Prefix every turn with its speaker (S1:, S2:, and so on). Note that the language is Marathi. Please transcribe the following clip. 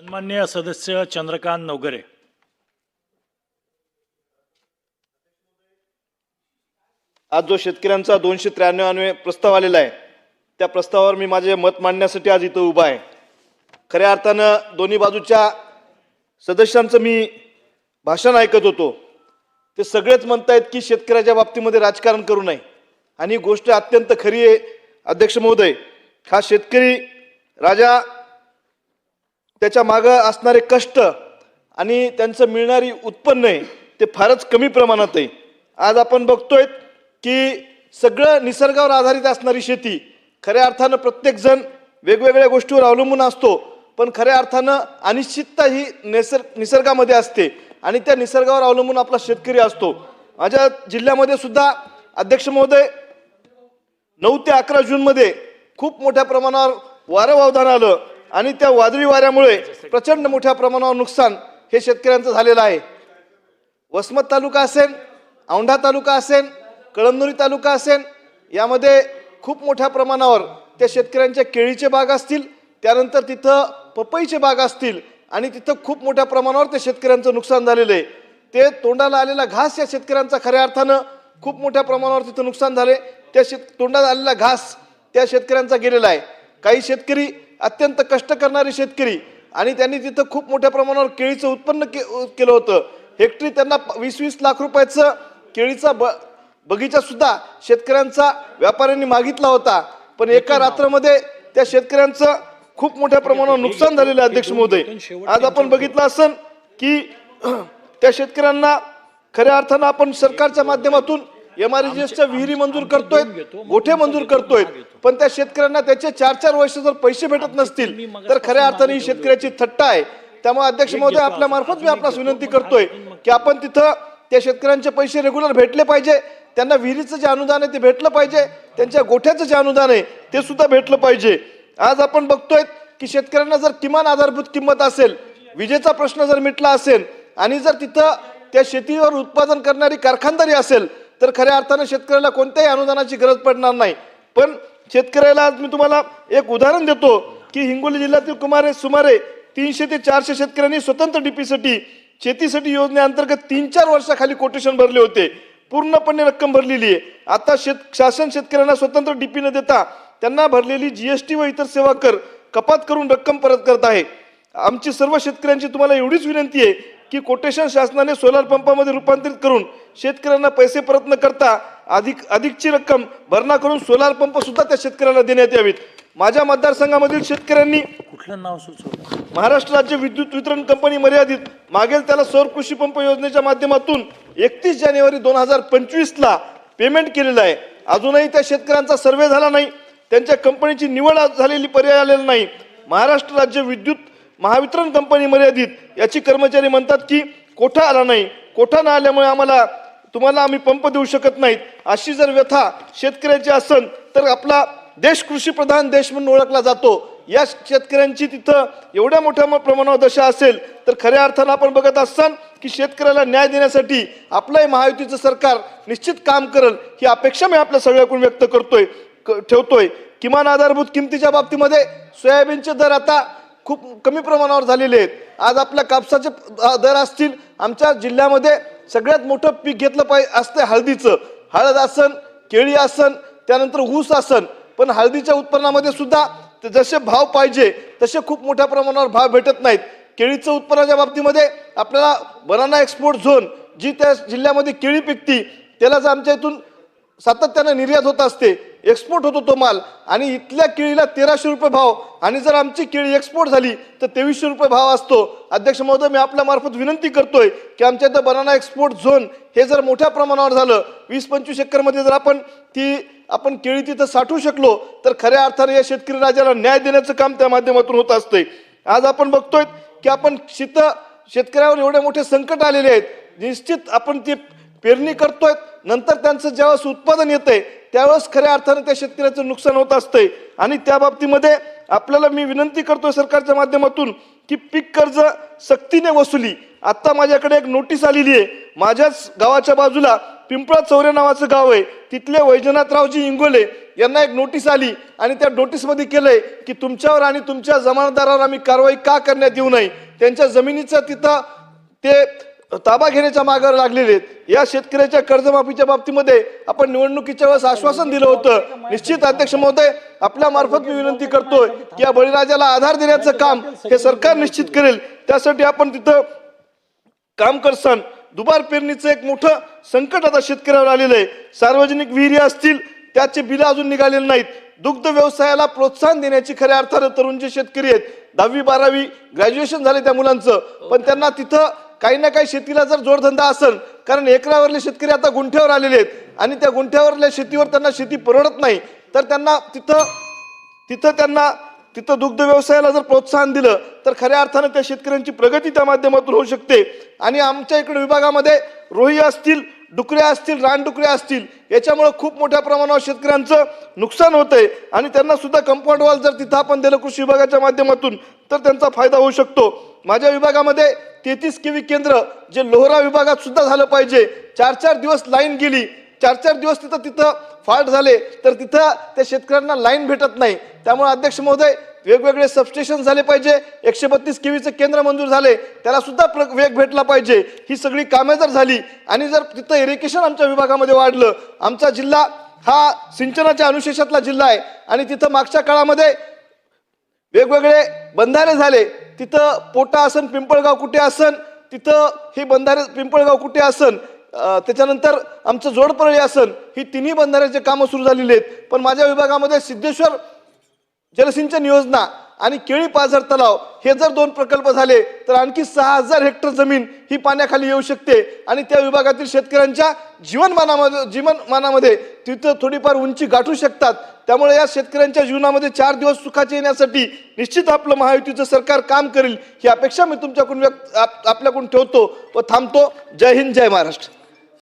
S1: सन्मान्य सदस्य चंद्रकांत नवगरे।
S2: आज जो शेतकऱ्यांचा दोनशे त्र्याण्णव प्रस्ताव आलेला आहे त्या प्रस्तावावर मी माझे मत मांडण्यासाठी आज इथं उभा आहे. खऱ्या अर्थानं दोन्ही बाजूच्या सदस्यांचं मी भाषण ऐकत होतो. ते सगळेच म्हणतायत की शेतकऱ्याच्या बाबतीमध्ये राजकारण करू नये. आणि ही गोष्ट अत्यंत खरी आहे अध्यक्ष महोदय. हा शेतकरी राजा त्याच्या मागं असणारे कष्ट आणि त्यांचं मिळणारी उत्पन्न आहे ते फारच कमी प्रमाणात आहे. आज आपण बघतोय की सगळं निसर्गावर आधारित असणारी शेती खऱ्या अर्थानं प्रत्येकजण वेगवेगळ्या गोष्टीवर अवलंबून असतो पण खऱ्या अर्थानं अनिश्चितता ही निसर्ग निसर्गामध्ये असते आणि त्या निसर्गावर अवलंबून आपला शेतकरी असतो. माझ्या जिल्ह्यामध्ये सुद्धा अध्यक्ष महोदय नऊ ते अकरा जूनमध्ये खूप मोठ्या प्रमाणावर वारं वावधान आलं. आणि त्या वादळी वाऱ्यामुळे प्रचंड मोठ्या प्रमाणावर नुकसान हे शेतकऱ्यांचं झालेलं आहे. वसमत तालुका असेल औंढा तालुका असेल कळमनुरी तालुका असेल यामध्ये खूप मोठ्या प्रमाणावर त्या शेतकऱ्यांच्या केळीचे बाग असतील त्यानंतर तिथं पपईचे बाग असतील आणि तिथं खूप मोठ्या प्रमाणावर त्या शेतकऱ्यांचं नुकसान झालेलं आहे. ते तोंडाला आलेला घास या शेतकऱ्यांचा खऱ्या अर्थानं खूप मोठ्या प्रमाणावर तिथं नुकसान झाले त्या शेत तोंडाला आलेला घास त्या शेतकऱ्यांचा गेलेला आहे. काही शेतकरी अत्यंत कष्ट करणारे शेतकरी. आणि त्यांनी तिथं खूप मोठ्या प्रमाणावर केळीचं उत्पन्न के केलं होतं. हेक्टरी त्यांना वीस वीस लाख रुपयाचं केळीचा ब बगीचा सुद्धा शेतकऱ्यांचा व्यापाऱ्यांनी मागितला होता. पण एका रात्रामध्ये त्या शेतकऱ्यांचं खूप मोठ्या प्रमाणावर नुकसान झालेलं आहे अध्यक्ष महोदय. आज आपण बघितलं असन की त्या शेतकऱ्यांना खऱ्या अर्थानं आपण सरकारच्या माध्यमातून एम आर च्या विहिरी मंजूर करतोय गोठे मंजूर करतोय. पण त्या शेतकऱ्यांना त्याचे चार चार वर्ष जर पैसे भेटत नसतील तर खऱ्या अर्थाने ही शेतकऱ्याची थट्टा आहे. त्यामुळे अध्यक्ष महोदय आपल्या मार्फत मी आपणास विनंती करतोय की आपण तिथं त्या शेतकऱ्यांचे पैसे रेग्युलर भेटले पाहिजे. त्यांना विहिरीचं जे अनुदान आहे ते भेटलं पाहिजे. त्यांच्या गोठ्याचं जे अनुदान आहे ते सुद्धा भेटलं पाहिजे. आज आपण बघतोय की शेतकऱ्यांना जर किमान आधारभूत किंमत असेल विजेचा प्रश्न जर मिटला असेल आणि जर तिथं त्या शेतीवर उत्पादन करणारी कारखानदारी असेल तर खऱ्या अर्थानं शेतकऱ्याला कोणत्याही अनुदानाची गरज पडणार नाही. पण शेतकऱ्याला आज मी तुम्हाला एक उदाहरण देतो की हिंगोली जिल्ह्यातील कुमारे सुमारे तीनशे ते चारशे शेतकऱ्यांनी स्वतंत्र डीपीसाठी शेतीसाठी योजनेअंतर्गत तीन चार वर्षाखाली कोटेशन भरले होते. पूर्णपणे रक्कम भरलेली आहे. आता शेत शासन शेतकऱ्यांना स्वतंत्र डीपी न देता त्यांना भरलेली जीएसटी व इतर सेवा कर कपात करून रक्कम परत करत आहे. आमची सर्व शेतकऱ्यांची तुम्हाला एवढीच विनंती आहे की कोटेशन शासनाने सोलार पंपामध्ये रूपांतरित करून शेतकऱ्यांना पैसे परत न करता अधिक अधिकची रक्कम भरणा करून सोलार पंप सुद्धा त्या शेतकऱ्यांना देण्यात यावीत. माझ्या मतदारसंघामधील शेतकऱ्यांनी
S1: कुठलं नाव सुचवलं?
S2: महाराष्ट्र राज्य विद्युत वितरण कंपनी मर्यादित मागेल त्याला सौर कृषी पंप योजनेच्या माध्यमातून एकतीस जानेवारी दोन हजार पंचवीसला पेमेंट केलेलं आहे. अजूनही त्या शेतकऱ्यांचा सर्वे झाला नाही. त्यांच्या कंपनीची निवड झालेली पर्याय आलेला नाही. महाराष्ट्र राज्य विद्युत महावितरण कंपनी मर्यादित याची कर्मचारी म्हणतात की कोठा आला नाही कोठा न आल्यामुळे आम्हाला तुम्हाला आम्ही पंप देऊ शकत नाहीत. अशी जर व्यथा शेतकऱ्याची असन तर आपला देश कृषीप्रधान देश म्हणून ओळखला जातो. या शेतकऱ्यांची तिथं एवढ्या मोठ्या म- प्रमाणावर दशा असेल तर खऱ्या अर्थानं आपण बघत असतान की शेतकऱ्याला न्याय देण्यासाठी आपलंही महायुतीचं सरकार निश्चित काम करेल ही अपेक्षा मी आपल्या सगळ्याकडून व्यक्त करतोय क- ठेवतोय. किमान आधारभूत किमतीच्या बाबतीमध्ये सोयाबीनचे दर आता खूप कमी प्रमाणावर झालेले आहेत. आज आपल्या कापसाचे दर असतील आमच्या जिल्ह्यामध्ये सगळ्यात मोठं पीक घेतलं पाहिजे असतं हळदीचं. हळद आसन केळी आसन त्यानंतर ऊस आसन पण हळदीच्या उत्पन्नामध्ये सुद्धा जसे भाव पाहिजे तसे खूप मोठ्या प्रमाणावर भाव भेटत नाहीत. केळीचं उत्पन्नाच्या बाबतीमध्ये आपल्याला बनाना एक्सपोर्ट झोन जी त्या जिल्ह्यामध्ये केळी पिकती त्यालाच आमच्या इथून सातत्यानं निर्यात होत असते. एक्सपोर्ट होतो तो माल. आणि इथल्या केळीला तेराशे रुपये भाव. आणि जर आमची केळी एक्सपोर्ट झाली तर तेवीसशे रुपये भाव असतो. अध्यक्ष महोदय मी आपल्यामार्फत विनंती करतोय की आमच्या इथं बनाना एक्सपोर्ट झोन हे जर मोठ्या प्रमाणावर झालं वीस पंचवीस एकरमध्ये जर आपण ती आपण केळी तिथं साठवू शकलो तर खऱ्या अर्थाने या शेतकरी राजाला न्याय देण्याचं काम त्या माध्यमातून होत असतंय. आज आपण बघतोय की आपण शीत शेतकऱ्यावर एवढे मोठे संकट आलेले आहेत. निश्चित आपण ते पेरणी करतोय. नंतर त्यांचं ज्यावेळेस उत्पादन येतंय त्यावेळेस खऱ्या अर्थानं त्या शेतकऱ्याचं नुकसान होत असतंय. आणि त्या बाबतीमध्ये आपल्याला मी विनंती करतोय सरकारच्या माध्यमातून की पीक कर्ज सक्तीने वसुली. आत्ता माझ्याकडे एक नोटीस आलेली आहे. माझ्याच गावाच्या बाजूला पिंपळा चौरे नावाचं गाव आहे. तिथले वैजनाथरावजी इंगोले यांना एक नोटीस आली आणि त्या नोटीसमध्ये केलंय की तुमच्यावर आणि तुमच्या जमानदारावर आम्ही कारवाई का करण्यात येऊ नये? त्यांच्या जमिनीचं तिथं ते ताबा घेण्याच्या मागावर लागलेले आहेत. या शेतकऱ्याच्या कर्जमाफीच्या बाबतीमध्ये आपण निवडणुकीच्या वेळेस आश्वासन दिलं होतं. निश्चित अध्यक्ष महोदय आपल्या मार्फत मी विनंती करतोय की या बळीराजाला आधार देण्याचं काम हे सरकार निश्चित करेल. त्यासाठी आपण तिथं काम करसान. दुबार पेरणीचं एक मोठं संकट आता शेतकऱ्यावर आलेलं आहे. सार्वजनिक विहिरी असतील त्याचे बिलं अजून निघालेले नाहीत. दुग्ध व्यवसायाला प्रोत्साहन देण्याची खऱ्या अर्थानं तरुण जे शेतकरी आहेत दहावी बारावी ग्रॅज्युएशन झाले त्या मुलांचं. पण त्यांना तिथं काही ना काही शेतीला जर जोडधंदा असेल कारण एकरावरले शेतकरी आता गुंठ्यावर आलेले आहेत आणि त्या गुंठ्यावरल्या शेतीवर त्यांना शेती परवडत नाही तर त्यांना तिथं तिथं त्यांना तिथं दुग्ध व्यवसायाला जर प्रोत्साहन दिलं तर खऱ्या अर्थानं त्या शेतकऱ्यांची प्रगती त्या माध्यमातून होऊ शकते. आणि आमच्या इकडे विभागामध्ये रोही असतील डुकऱ्या असतील रानडुकऱ्या असतील याच्यामुळं खूप मोठ्या प्रमाणावर शेतकऱ्यांचं नुकसान होतं आहे आणि त्यांना सुद्धा कंपाऊंड वॉल जर तिथं आपण दिलं कृषी विभागाच्या माध्यमातून तर त्यांचा फायदा होऊ शकतो. माझ्या विभागामध्ये तेहतीस केवी केंद्र जे लोहरा विभागात सुद्धा झालं पाहिजे. चार चार दिवस लाईन गेली. चार चार दिवस तिथं तिथं फॉल्ट झाले. तर तिथं त्या शेतकऱ्यांना लाईन भेटत नाही. त्यामुळे अध्यक्ष महोदय वेगवेगळे सबस्टेशन झाले पाहिजे. एकशे बत्तीस केवीचं केंद्र मंजूर झाले. त्याला सुद्धा प्र वेग भेटला पाहिजे. ही सगळी कामे जर झाली आणि जर तिथं इरिगेशन आमच्या विभागामध्ये वाढलं आमचा जिल्हा हा सिंचनाच्या अनुशेषातला जिल्हा आहे आणि तिथं मागच्या काळामध्ये वेगवेगळे बंधारे झाले. तिथं पोटा असन पिंपळगाव कुठे असन तिथं हे बंधारे पिंपळगाव कुठे असन त्याच्यानंतर आमचं जोडपरळी असन ही तिन्ही बंधाऱ्याचे कामं सुरू झालेली आहेत. पण माझ्या विभागामध्ये सिद्धेश्वर जलसिंचन योजना आणि केळी पाझर तलाव हे जर दोन प्रकल्प झाले तर आणखी सहा हजार हेक्टर जमीन ही पाण्याखाली येऊ शकते. आणि त्या विभागातील शेतकऱ्यांच्या जीवनमानामध्ये जीवनमानामध्ये तिथं थोडीफार उंची गाठू शकतात. त्यामुळे या शेतकऱ्यांच्या जीवनामध्ये चार दिवस सुखाचे येण्यासाठी निश्चित आपलं महायुतीचं सरकार काम करेल ही अपेक्षा मी तुमच्याकडून व्यक्त आप- आपल्याकडून ठेवतो व थांबतो. जय हिंद जय महाराष्ट्र.